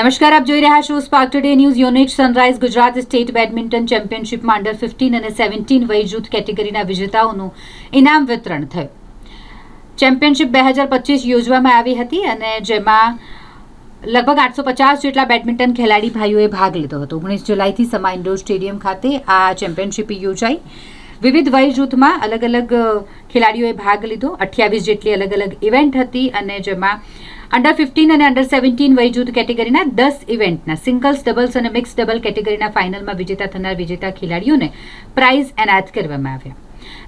નમસ્કાર, આપ જોઈ રહ્યા છો Spark Today News unit Sunrise Gujarat state badminton ચેમ્પિયનશિપમાં under fifteen અને સેવન્ટીન વય જૂથ કેટેગરીના વિજેતાઓનું ઇનામ વિતરણ થયું. ચેમ્પિયનશિપ બે હજાર પચીસ યોજવામાં આવી હતી અને જેમાં લગભગ આઠસો પચાસ જેટલા બેડમિન્ટન ખેલાડી ભાઈઓએ ભાગ લીધો હતો. ઓગણીસ જુલાઈથી સમા ઇન્ડોર સ્ટેડિયમ ખાતે આ ચેમ્પિયનશિપ યોજાઈ. વિવિધ વય જૂથમાં અલગ અલગ ખેલાડીઓએ ભાગ લીધો. અઠ્યાવીસ જેટલી અલગ અલગ ઇવેન્ટ હતી અને જેમાં અંડર ફિફ્ટીન અને અંડર સેવન્ટીન વય જૂથ કેટેગરીના દસ ઇવેન્ટના સિંગલ્સ ડબલ્સ અને મિક્સ ડબલ કેટેગરીના ફાઇનલમાં વિજેતા થનાર વિજેતા ખેલાડીઓને પ્રાઇઝ એનાયત કરવામાં આવ્યા.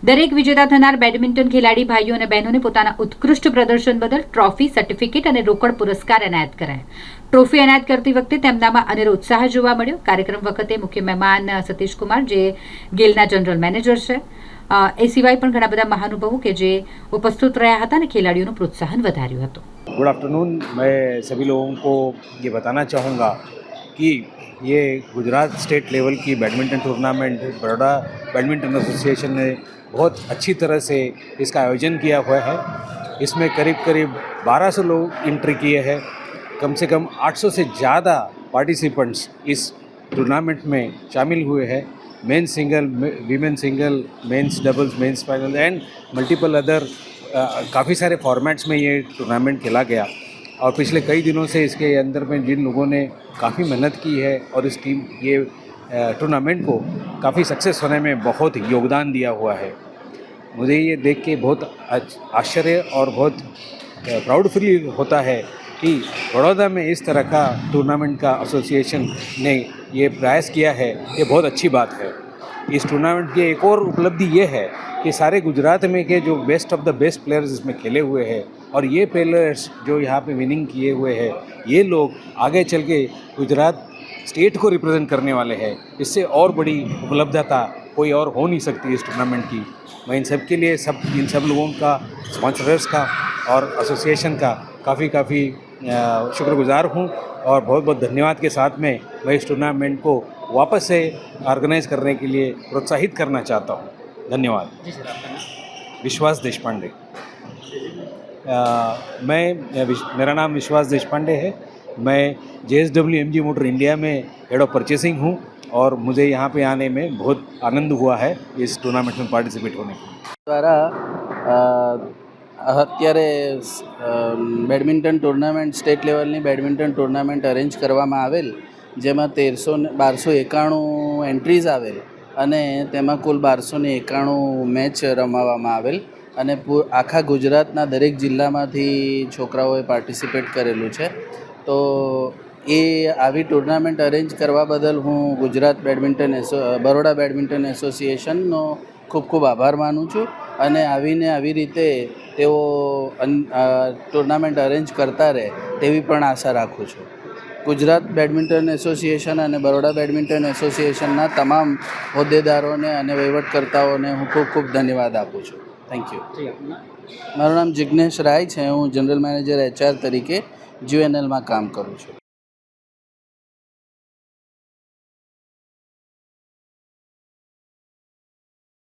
દરેક વિજેતા થનાર બેડમિન્ટન ખેલાડી ભાઈઓ અને બહેનોને પોતાના ઉત્કૃષ્ટ પ્રદર્શન બદલ ટ્રોફી સર્ટિફિકેટ અને રોકડ પુરસ્કાર એનાયત કરાયા. ટ્રોફી એનાયત કરતી વખતે તેમનામાં અનેરો ઉત્સાહ જોવા મળ્યો. કાર્યક્રમ વખતે મુખ્ય મહેમાન, સતીશકુમાર સતીશ કુમાર જે ગેલના જનરલ મેનેજર છે. એ સિવાય પણ ઘણા બધા મહાનુભાવો કે જે ઉપસ્થિત રહ્યા હતા અને ખેલાડીઓનું પ્રોત્સાહન વધાર્યું હતું गुड आफ्टरनून मैं सभी लोगों को ये बताना चाहूँगा कि ये गुजरात स्टेट लेवल की badminton tournament Baroda badminton association ने बहुत अच्छी तरह से इसका आयोजन किया हुआ है इसमें करीब करीब 1200 लोग एंट्री किए हैं कम से कम 800 से ज़्यादा पार्टिसिपेंट्स इस टूर्नामेंट में शामिल हुए हैं men single women single men's doubles men's final and multiple other काफ़ी सारे फॉर्मेट्स में ये टूर्नामेंट खेला गया। और पिछले कई दिनों से इसके अंदर में जिन लोगों ने काफ़ी मेहनत की है और इस टीम ये टूर्नामेंट को काफ़ी सक्सेस होने में बहुत योगदान दिया हुआ है। मुझे ये देख के बहुत आश्चर्य और बहुत प्राउड फील होता है कि बड़ौदा में इस तरह का टूर्नामेंट का एसोसिएशन ने ये प्रयास किया है, ये बहुत अच्छी बात है। इस टूर्नामेंट की एक और उपलब्धि ये है कि सारे गुजरात में के जो best of the best players इसमें खेले हुए हैं और ये प्लेयर्स जो यहाँ पे विनिंग किए हुए हैं, ये लोग आगे चल के गुजरात स्टेट को रिप्रेजेंट करने वाले हैं। इससे और बड़ी उपलब्धता कोई और हो नहीं सकती इस टूर्नामेंट की। मैं इन सब के लिए सब इन सब लोगों का स्पॉन्सर्स का और एसोसिएशन का काफ़ी काफ़ी शुक्रगुजार हूँ और बहुत बहुत धन्यवाद के साथ में मैं इस टूर्नामेंट को वापस से ऑर्गेनाइज करने के लिए प्रोत्साहित करना चाहता हूँ। धन्यवाद। विश्वास देशपांडे। मैं मेरा नाम विश्वास देशपांडे है। मैं J S W M G motor India में हेड ऑफ़ परचेसिंग हूँ। और मुझे यहाँ पे आने में बहुत आनंद हुआ है इस टूर्नामेंट में पार्टिसिपेट होने के लिए દ્વારા અ, અત્યારે સ- અ, બેડમિન્ટન ટુર્નામેન્ટ સ્ટેટ લેવલની બેડમિન્ટન ટુર્નામેન્ટ અરેન્જ કરવામાં આવેલ જેમાં તેરસો ને બારસો એકાણું એન્ટ્રીઝ આવેલ અને તેમાં કુલ બારસો ને એકાણું મેચ રમાવામાં આવેલ અને પૂ- આખા ગુજરાતના દરેક જિલ્લામાંથી છોકરાઓએ પાર્ટિસિપેટ કરેલું છે તો એ આવી ટુર્નામેન્ટ અરેન્જ કરવા બદલ હું Gujarat badminton asso Baroda badminton એસોસિએશનનો ખૂબ ખૂબ આભાર માનું છું અને આવીને આવી રીતે તેઓ ટુર્નામેન્ટ અરેન્જ કરતા રહે તેવી પણ આશા રાખું છું. ગુજરાત બેડમિન્ટન એસોસિએશન અને બરોડા બેડમિન્ટન એસોસિએશનના તમામ હોદ્દેદારોને અને વહીવટકર્તાઓને હું ખૂબ ખૂબ ધન્યવાદ આપું છું. થેન્ક યુ મારું નામ જિજ્ઞેશ રાય છે. હું જનરલ મેનેજર એચઆર તરીકે જીએનએલમાં કામ કરું છું.